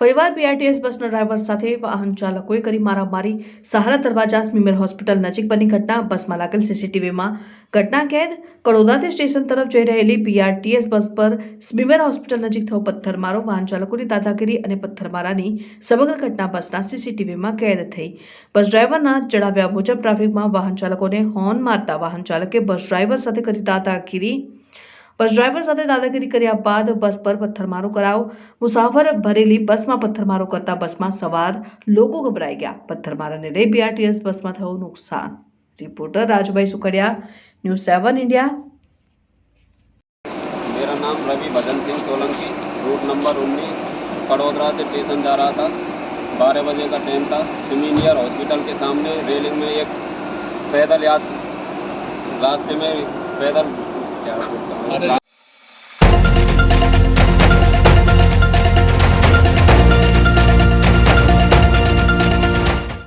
ફરીવાર બીઆરટીએસ બસના ડ્રાઈવર સાથે વાહન ચાલકોએ કરી મારામારી. સહારા દરવાજા સ્મીમેર હોસ્પિટલ નજીક બની ઘટના. બસમાં લાગેલ સીસીટીવીમાં ઘટના કેદ. કડોદાથી સ્ટેશન તરફ જઈ રહેલી બીઆરટીએસ બસ પર સ્મીમેર હોસ્પિટલ નજીક થયો પથ્થરમારો. વાહન ચાલકોની દાદાગીરી અને પથ્થરમારાની સમગ્ર ઘટના બસના સીસીટીવીમાં કેદ થઈ. બસ ડ્રાઈવરના જણાવ્યા મુજબ, ટ્રાફિકમાં વાહન ચાલકોને હોર્ન મારતા વાહન ચાલકે બસ ડ્રાઈવર સાથે કરી દાદાગીરી બસ ડ્રાઈવર સાથે દાદાગીરી કર્યા બાદ બસ પર પથ્થરમારો કરાવ મુસાફર ભરેલી બસમાં પથ્થરમારો કરતા બસમાં સવાર લોકો ગભરાઈ ગયા પથ્થરમારાને લઈ બીઆરટીએસ બસમાં થયું નુકસાન reporter Rajubhai Sukhadia news seven India मेरा नाम रवि भजन सिंह सोलंकी रूट नंबर 19 कड़ोदरा से स्टेशन जा रहा था बारह बजे का ट्रेन था सिमीनियर हॉस्पिटल के सामने रेलिंग में एक पैदल यात रास्ते में पैदल 好的。